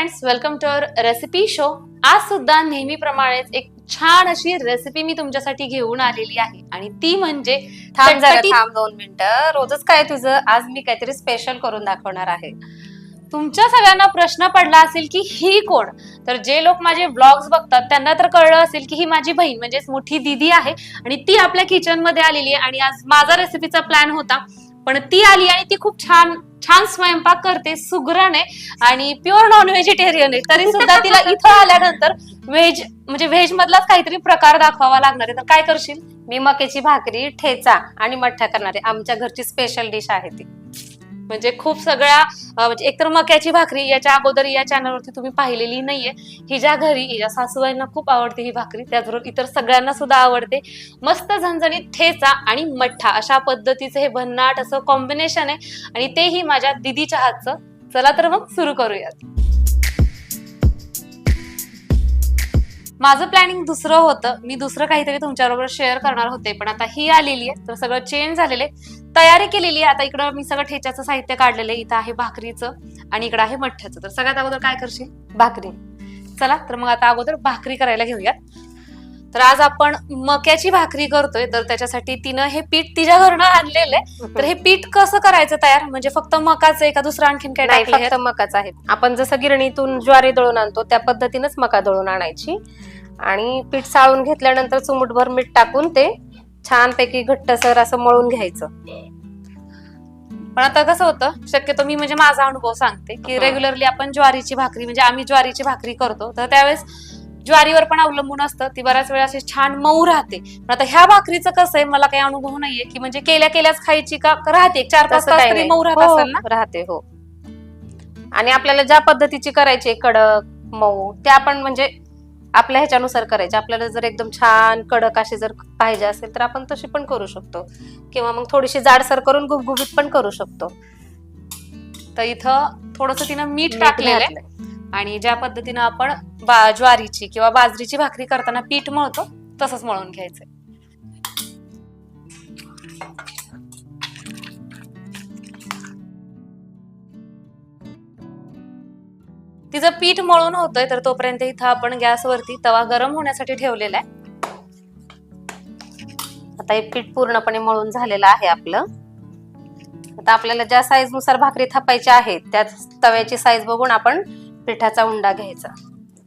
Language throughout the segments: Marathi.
Welcome to our recipe show आज सुद्धा नेहमीप्रमाणेच एक छान अशी रेसिपी मी तुमच्यासाठी घेऊन आलेली आहे. आणि ती म्हणजे थांब जरा चटपटीत- थांब दोन मिनिटं. रोजच काय तुझं? आज मी काहीतरी स्पेशल करून दाखवणार आहे. तुमच्या सगळ्यांना प्रश्न पडला असेल की ही कोण? तर जे लोक माझे ब्लॉग्स बघतात त्यांना तर कळलं असेल की ही माझी बहीण म्हणजेच मोठी दिदी आहे. आणि ती आपल्या किचनमध्ये आलेली आहे. आणि आज माझा रेसिपीचा प्लॅन होता. पण ती आली आणि ती खूप छान छान स्वयंपाक करते सुगरण आहे आणि प्युअर नॉन व्हेजिटेरियन आहे. तरी सुद्धा तिला इथं आल्यानंतर व्हेज म्हणजे व्हेज मधलाच काहीतरी प्रकार दाखवावा लागणार आहे. तर काय करशील? मी मक्याची भाकरी ठेचा आणि मठ्ठा करणार आहे. आमच्या घरची स्पेशल डिश आहे ती. म्हणजे खूप सगळ्या म्हणजे एकतर मक्याची भाकरी याच्या अगोदर या चॅनलवरती तुम्ही पाहिलेली नाहीये. हिच्या घरी हिच्या सासूबाईंना खूप आवडते ही भाकरी त्याचबरोबर इतर सगळ्यांना सुद्धा आवडते. मस्त झणझणीत ठेचा आणि मठ्ठा अशा पद्धतीचं हे भन्नाट असं कॉम्बिनेशन आहे. आणि तेही माझ्या दिदीच्या हातचं. चला तर मग सुरू करूयात. माझं प्लॅनिंग दुसरं होतं. मी दुसरं काहीतरी तुमच्याबरोबर शेअर करणार होते. पण आता ही आलेली आहे. तर सगळं चेंज झालेलं आहे. तयारी केलेली आहे. आता इकडं मी सगळं ठेच्याचं साहित्य काढलेलं आहे. इथं आहे भाकरीचं आणि इकडं आहे मठ्ठ्याचं. तर सगळ्यात अगोदर काय करशील? भाकरी. चला तर मग आता अगोदर भाकरी करायला घेऊयात. तर आज आपण मक्याची भाकरी करतोय. तर त्याच्यासाठी तिनं हे पीठ तिच्या घरनं आणलेलं आहे. तर हे पीठ कसं करायचं तयार? म्हणजे फक्त मकाचं आहे का? दुसरं आणखीन काय नाही फक्त मकाच आहे. आपण जसं गिरणीतून ज्वारी दळून आणतो त्या पद्धतीनेच मका दळून आणायची. आणि पीठ चाळून घेतल्यानंतर चुमुटभर मीठ टाकून ते छानपैकी घट्टसर असं मळून घ्यायचं पण आता कसं होतं शक्यतो मी म्हणजे माझा अनुभव सांगते की. रेग्युलरली आपण ज्वारीची भाकरी म्हणजे आम्ही ज्वारीची भाकरी करतो तर त्यावेळेस ज्वारीवर पण अवलंबून असतं ती बऱ्याच वेळा अशी छान मऊ राहते पण आता ह्या भाकरीचं कसं आहे मला काही अनुभव नाहीये की म्हणजे केल्या केल्याच खायची का राहते चार पाच तसं तरी. मऊ राहत हो, असेल ना राहते हो आणि आपल्याला ज्या पद्धतीची करायची कडक मऊ त्या आपण म्हणजे आपल्या ह्याच्यानुसार करायचे. आपल्याला जर एकदम छान कडक अशी जर पाहिजे असेल तर आपण तशी पण करू शकतो. किंवा मग थोडीशी जाडसर करून गुबगुबीत पण करू शकतो. तर इथं थोडस तिनं मीठ टाकलेलं आहे. आणि ज्या पद्धतीनं आपण ज्वारीची किंवा बाजरीची भाकरी करताना पीठ मळतो तसंच मळून घ्यायचंय. तिचं पीठ मळून होतंय तर तोपर्यंत इथं आपण गॅसवरती तवा गरम होण्यासाठी ठेवलेला आहे. आता हे पीठ पूर्णपणे मळून झालेलं आहे आपलं. आता आपल्याला ज्या साईजनुसार भाकरी थापायची आहे त्या तव्याची साईज बघून आपण पिठाचा उंडा घ्यायचा.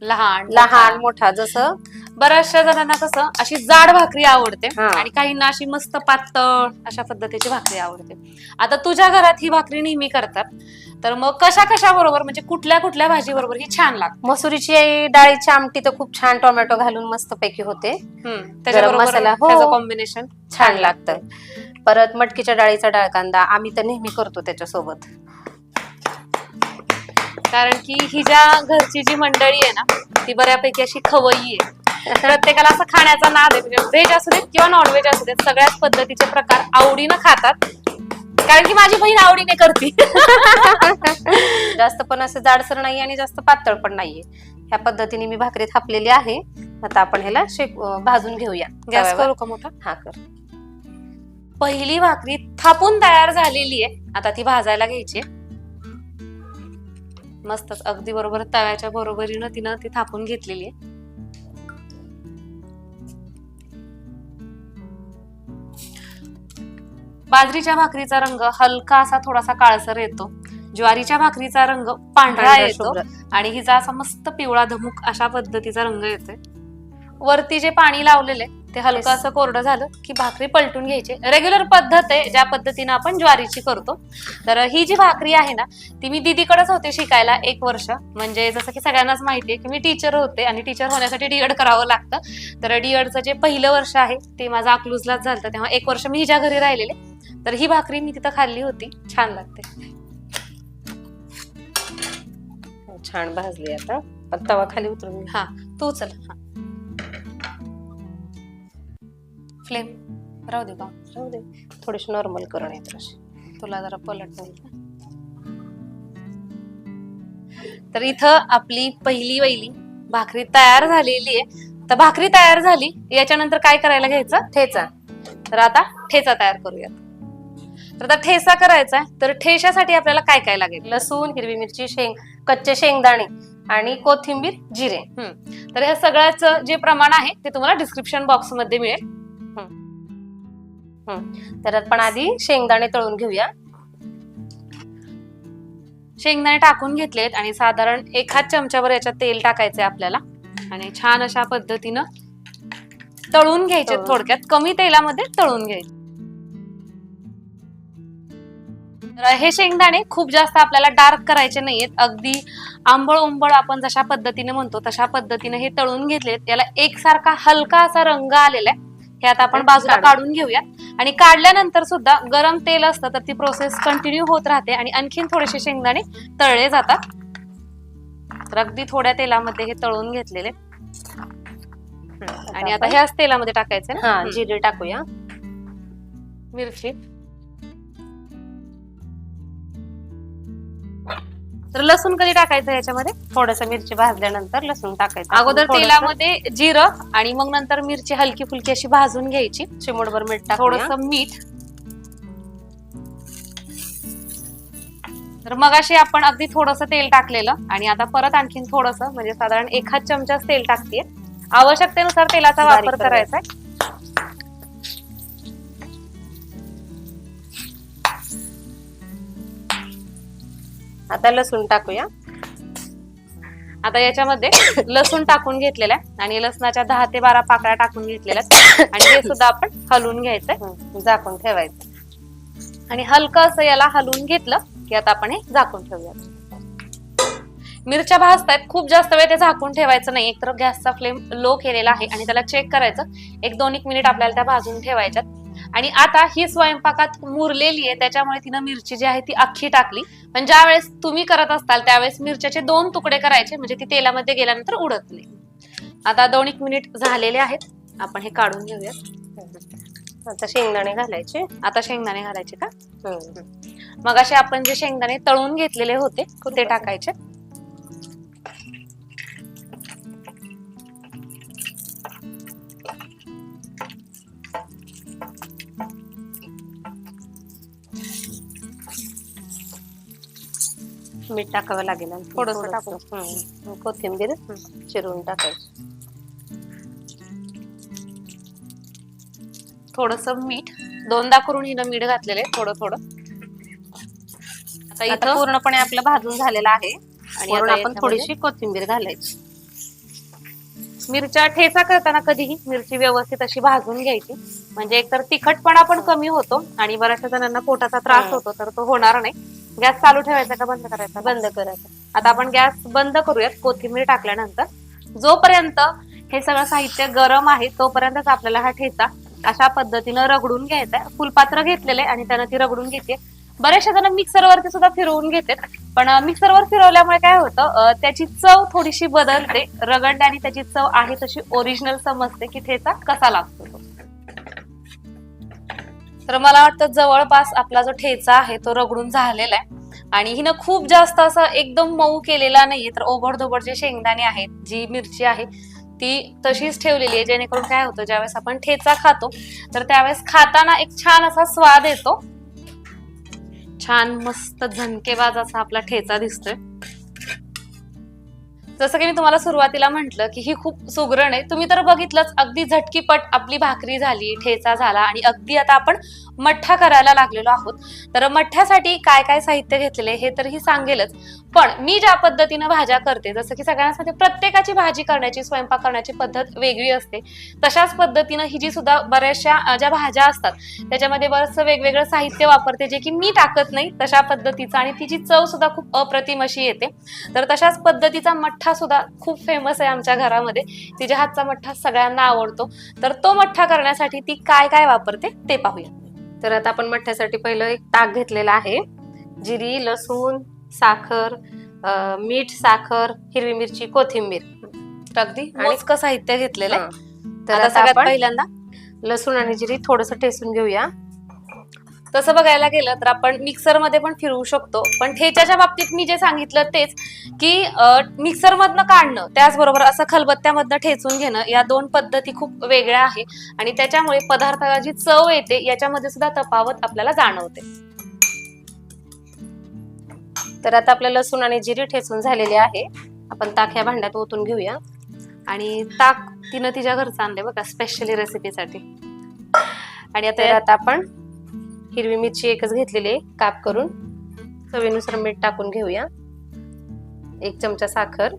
लहान लहान मोठा जसं बऱ्याचशा जणांना कसं अशी जाड भाकरी आवडते हा. आणि काहींना अशी मस्त पातळ अशा पद्धतीची भाकरी आवडते. आता तुझ्या घरात ही भाकरी नेहमी करतात तर मग कशा कशा बरोबर म्हणजे कुठल्या कुठल्या भाजी बरोबर ही छान लागते? मसुरीची डाळीची आमटी तर खूप छान टोमॅटो घालून मस्त पैकी होते त्याच्याबरोबर मसाला, हो. त्याचं कॉम्बिनेशन छान लागतं. परत मटकीच्या डाळीचा डाळ कांदा आम्ही तर नेहमी करतो त्याच्यासोबत. कारण की ही ज्या घरची जी मंडळी आहे ना ती बऱ्यापैकी अशी खवई आहे. प्रत्येकाला असं खाण्याचा नाद आहे. म्हणजे व्हेज असू देत किंवा नॉनव्हेज असू देत सगळ्याच पद्धतीचे प्रकार आवडीनं खातात. कारण की माझी बहीण आवडीने करते. जास्त पण असं जाडसर नाही आणि जास्त पातळ पण नाहीये. ह्या पद्धतीने मी भाकरी थापलेली आहे. आता आपण ह्याला शेक भाजून घेऊया. गॅस तव्यावर. करू का मोठा? हा कर. पहिली भाकरी थापून तयार झालेली आहे. आता ती भाजायला घ्यायची. मस्तच अगदी बरोबर तव्याच्या बरोबरीनं तिनं ती थापून घेतलेली आहे. बाजरीच्या भाकरीचा रंग हलका असा थोडासा काळसर येतो. ज्वारीच्या भाकरीचा रंग पांढरा येतो. आणि हिचा असा मस्त पिवळा धमुक अशा पद्धतीचा रंग येतोय. वरती जे पाणी लावलेले ते हलकं. असं कोरडं झालं की भाकरी पलटून घ्यायची. रेग्युलर पद्धत आहे ज्या पद्धतीनं आपण ज्वारीची करतो. तर ही जी भाकरी आहे ना ती मी दीदीकडेच होते शिकायला एक वर्ष. म्हणजे जसं की सगळ्यांनाच माहिती आहे की मी टीचर होते आणि टीचर होण्यासाठी डीएड करावं लागतं. तर डीएडचं जे पहिलं वर्ष आहे ते माझं अकलूजलाच झालं तेव्हा एक वर्ष मी हिच्या घरी राहिलेले. तर ही भाकरी मी तिथं खाल्ली होती. छान लागते. छान भाजली आता. पण तवा खाली उतरून. हा तू चल हा. फ्लेम राहू दे का राहू दे. थोडीशी नॉर्मल करून येत अशी तुला जरा पलट तर इथं आपली पहिली वैली भाकरी तयार झालेली आहे. तर भाकरी तयार झाली. याच्यानंतर काय करायला घ्यायचं? ठेचा. तर आता ठेचा तयार करूयात. तर आता ठेचा करायचा आहे. तर ठेच्यासाठी आपल्याला काय काय लागेल? लसूण हिरवी मिरची शेंग कच्चे शेंगदाणे आणि कोथिंबीर जिरे. तर ह्या सगळ्याचं जे प्रमाण आहे ते तुम्हाला डिस्क्रिप्शन बॉक्समध्ये मिळेल. तर आपण आधी शेंगदाणे तळून घेऊया. शेंगदाणे टाकून घेतलेत आणि साधारण एखाद चमच्यावर याच्यात तेल टाकायचंय आपल्याला. आणि छान अशा पद्धतीनं तळून घ्यायचे. थोडक्यात. कमी तेलामध्ये तळून घ्यायचे. तर हे शेंगदाणे खूप जास्त आपल्याला डार्क करायचे नाहीयेत. अगदी आंबळ उंबळ आपण जशा पद्धतीने म्हणतो तशा पद्धतीने हे तळून घेतलेत. याला एकसारखा हलका असा रंग आलेला आहे. हे आता आपण बाजूला काढू. काढून घेऊयात. आणि काढल्यानंतर सुद्धा गरम तेल असतं तर ती प्रोसेस कंटिन्यू होत राहते आणि आणखीन थोडेसे शेंगदाणे तळले जातात. तर अगदी थोड्या तेलामध्ये हे तळून घेतलेले. आणि आता ह्याच तेलामध्ये टाकायचे ना. जिरे टाकूया. मिरची. तर लसूण कधी टाकायचं याच्यामध्ये? थोडस मिरची भाजल्यानंतर लसूण टाकायचं. अगोदर थोडंसं तेलामध्ये जिरं आणि मग नंतर मिरची हलकी फुलकी अशी भाजून घ्यायची. चिमूटभर मीठ टाकूया थोडस मीठ. तर मग अशी आपण अगदी थोडस तेल टाकलेलं आणि आता परत आणखीन थोडस म्हणजे साधारण एखाद चमचाच तेल टाकते आवश्यकतेनुसार तेलाचा बारीक वापर करायचा आहे आता लसूण टाकूया. आता याच्यामध्ये लसूण टाकून घेतलेला आहे आणि लसणाच्या दहा ते बारा पाकळ्या टाकून घेतलेल्या आहेत. आणि हे सुद्धा आपण हलवून घ्यायचंय झाकून ठेवायचं. आणि हलकं असं याला हलवून घेतलं की आता आपण हे झाकून ठेवूयात. मिरच्या भाजतायत खूप जास्त वेळ ते झाकून ठेवायचं नाही. एकतर गॅसचा फ्लेम लो केलेला आहे आणि त्याला चेक करायचं. एक दोन एक मिनिट आपल्याला त्या भाजून ठेवायच्यात. आणि आता ही स्वयंपाकात मुरलेली आहे त्याच्यामुळे तिनं मिरची जी आहे ती अख्खी टाकली. पण ज्या वेळेस तुम्ही करत असताल त्यावेळेस मिरच्याचे दोन तुकडे करायचे म्हणजे ती तेलामध्ये गेल्यानंतर उडत नाही आता दोन एक मिनिट झालेले आहेत. आपण हे काढून घेऊयात. आता शेंगदाणे घालायचे. आता शेंगदाणे घालायचे का. मग असे आपण जे शेंगदाणे तळून घेतलेले होते ते टाकायचे. मीठ टाकावं लागेल. थोडंसं. हं. कोथिंबीर चिरून टाकायची थोडस मीठ दोनदा करून हिनं मीठ घातलेलं आहे थोडं थोडं आता आता इथं पूर्णपणे आपलं भाजून झालेलं आहे आणि आता आपण याच्यामध्ये- थोडीशी कोथिंबीर घालायची मिरच्या ठेचा करताना कधीही मिरची व्यवस्थित अशी भाजून घ्यायची म्हणजे एकतर तिखटपणा पण कमी होतो आणि बऱ्याचशा जणांना पोटाचा त्रास हं. होतो तर तो होणार नाही गॅस चालू ठेवायचा का बंद करायचा? बंद करायचं. आता आपण गॅस बंद करूयात कोथिंबीर टाकल्यानंतर. जोपर्यंत हे सगळं साहित्य गरम आहे तोपर्यंतच आपल्याला हा ठेचा अशा पद्धतीनं रगडून घ्यायचा आहे. फुलपात्र घेतलेलं आहे आणि त्यानं ती रगडून घेते. बरेचशा जण मिक्सरवरती सुद्धा फिरवून घेतात. पण मिक्सरवर फिरवल्यामुळे काय होतं त्याची चव थोडीशी बदलते. रगडल्याने त्याची चव आहे तशी ओरिजिनल समजते की ठेचा कसा लागतो. तो तर मला वाटतं जवळपास आपला जो ठेचा आहे तो रगडून झालेला आहे. आणि हिनं खूप जास्त असं एकदम मऊ केलेला नाहीये तर ओबडधोबड जे शेंगदाणे आहेत जी मिरची आहे ती तशीच ठेवलेली आहे. जेणेकरून काय होतं ज्यावेळेस आपण ठेचा खातो तर त्यावेळेस खाताना एक छान असा स्वाद येतो. छान मस्त झणकेबाज असा आपला ठेचा दिसतोय. जसं की मी तुम्हाला सुरुवातीला म्हटलं की ही खूप सुगरण आहे. तुम्ही तर बघितलंच अगदी झटकीपट आपली भाकरी झाली ठेचा झाला आणि अगदी आता आपण मठ्ठा करायला लागलेलो आहोत. तर मठ्ठ्यासाठी काय काय साहित्य घेतलेले हे तर ही सांगेलच. पण मी ज्या पद्धतीनं भाज्या करते जसं की सगळ्यांसाठी प्रत्येकाची भाजी करण्याची स्वयंपाक करण्याची पद्धत वेगळी असते. तशाच पद्धतीनं ही जी सुद्धा बऱ्याचशा ज्या भाज्या असतात त्याच्यामध्ये बरंचसं वेगवेगळं साहित्य वापरते जे की मी टाकत नाही तशा पद्धतीचं आणि तिची चव सुद्धा खूप अप्रतिम अशी येते. तर तशाच पद्धतीचा मठ्ठा सुद्धा खूप फेमस आहे आमच्या घरामध्ये. तिच्या हातचा मठ्ठा सगळ्यांना आवडतो. तर तो मठ्ठा करण्यासाठी ती काय काय वापरते ते पाहूया. तर आता आपण मठ्ठ्यासाठी पहिलं एक ताक घेतलेला आहे. जिरी लसूण साखर मीठ साखर हिरवी मिरची कोथिंबीर. अगदी आणि- मोजकं साहित्य घेतलेलं आहे. तर आता सगळ्यात आपण पहिल्यांदा? लसूण आणि जिरी थोडस ठेसून घेऊया. तसं बघायला गेलं तर आपण मिक्सरमध्ये पण फिरवू शकतो. पण ठेच्याच्या बाबतीत मी जे सांगितलं तेच की मिक्सर मधनं काढणं त्याचबरोबर असं खलबत्त्यामधनं ठेचून घेणं या दोन पद्धती खूप वेगळ्या आहे आणि त्याच्यामुळे पदार्थाला जी चव येते याच्यामध्ये सुद्धा तफावत आपल्याला जाणवते. तर आता आपलं लसूण आणि जिरी ठेचून झालेली आहे. आपण ताक ह्या भांड्यात ओतून घेऊया. आणि ताक तिनं तिच्या घरचं आणलंय बघा स्पेशली रेसिपीसाठी आणि आता आपण हिरवी मिरची एकच घेतलेली आहे काप करून. चवीनुसार मीठ टाकून घेऊया. एक चमचा साखर.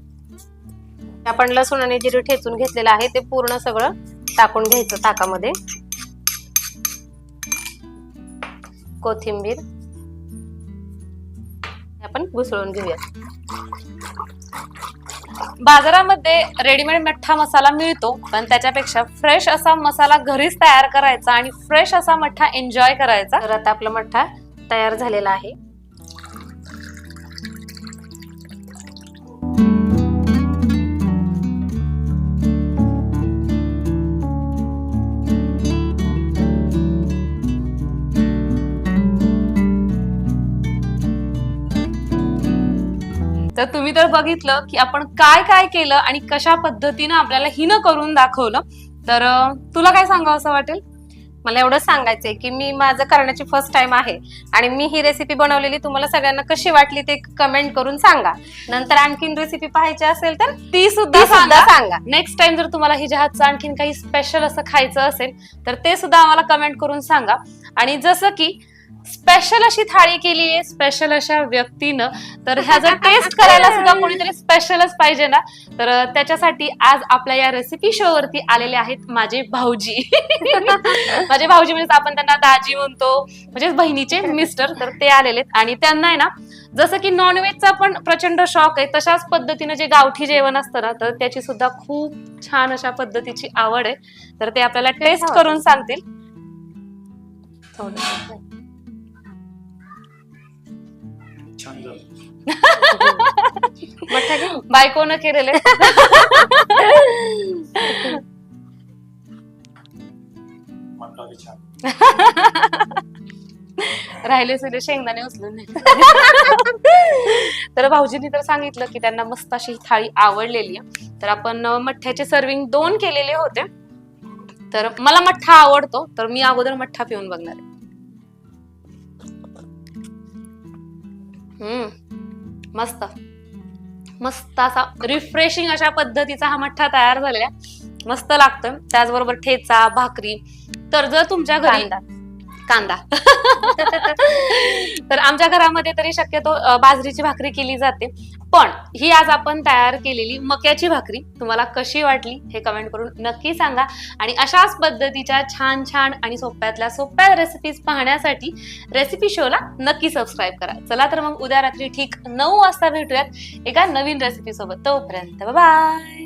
आपण लसूण आणि जिरे ठेचून घेतलेलं आहे ते पूर्ण सगळं टाकून घ्यायचं ताकामध्ये. कोथिंबीर. आपण घुसळून घेऊया. बाजारामध्ये रेडीमेड मठ्ठा मसाला मिळतो पण त्याच्यापेक्षा फ्रेश असा मसाला घरीच तयार करायचा आणि फ्रेश असा मठ्ठा एन्जॉय करायचा. तर आता आपला मठ्ठा तयार झालेला आहे. तर तुम्ही तर बघितलं की आपण काय काय केलं आणि कशा पद्धतीनं आपल्याला हिनं करून दाखवलं. तर तुला काय सांगावं असं वाटेल? मला एवढं सांगायचंय की मी माझं करण्याची फर्स्ट टाइम आहे आणि मी ही रेसिपी बनवलेली तुम्हाला सगळ्यांना कशी वाटली ते कमेंट करून सांगा. नंतर आणखीन रेसिपी पाहायची असेल तर ती सुद्धा सांगा. सांगा. नेक्स्ट टाइम जर तुम्हाला हिच्या हातचं आणखीन काही स्पेशल असं खायचं असेल तर ते सुद्धा आम्हाला कमेंट करून सांगा. आणि जसं की स्पेशल अशी थाळी केली आहे स्पेशल अशा व्यक्तीनं. तर ह्याचं टेस्ट करायला सुद्धा कोणीतरी स्पेशलच पाहिजे ना तर त्याच्यासाठी आज आपल्या या रेसिपी शो वरती आलेले आहेत माझे भाऊजी. माझे भाऊजी म्हणजे आपण त्यांना दाजी म्हणतो म्हणजेच बहिणीचे मिस्टर तर ते आलेले आहेत. आणि त्यांना आहे ना जसं की नॉनव्हेजचा पण प्रचंड शॉक आहे तशाच पद्धतीनं जे गावठी जेवण असतं ना तर त्याची सुद्धा खूप छान अशा पद्धतीची आवड आहे. तर ते आपल्याला टेस्ट करून सांगतील. छान झालं. बायकोनं केलेले. राहिले सुले शेंगदाणे उचलून नाही. तर भाऊजींनी तर सांगितलं की त्यांना मस्त अशी ही थाळी आवडलेली आहे. तर आपण मठ्ठ्याचे सर्विंग दोन केलेले होते. तर मला मठ्ठा आवडतो तर मी अगोदर मठ्ठा पिऊन बघणार आहे. हम्म. मस्त. मस्त असा रिफ्रेशिंग अशा पद्धतीचा हा मठ्ठा तयार झालेला मस्त लागतोय. त्याचबरोबर ठेचा भाकरी. तर जर तुमच्या घरी कांदा. तर आमच्या घरामध्ये तरी शक्यतो बाजरीची भाकरी केली जाते. पण ही आज आपण तयार केलेली मक्याची भाकरी तुम्हाला कशी वाटली हे कमेंट करून नक्की सांगा. आणि अशाच पद्धतीच्या छान छान आणि सोप्यातल्या सोप्या रेसिपीज पाहण्यासाठी रेसिपी शोला नक्की सबस्क्राईब करा. चला तर मग उद्या रात्री ठीक नऊ वाजता भेटूयात एका नवीन रेसिपी सोबत. तोपर्यंत बाय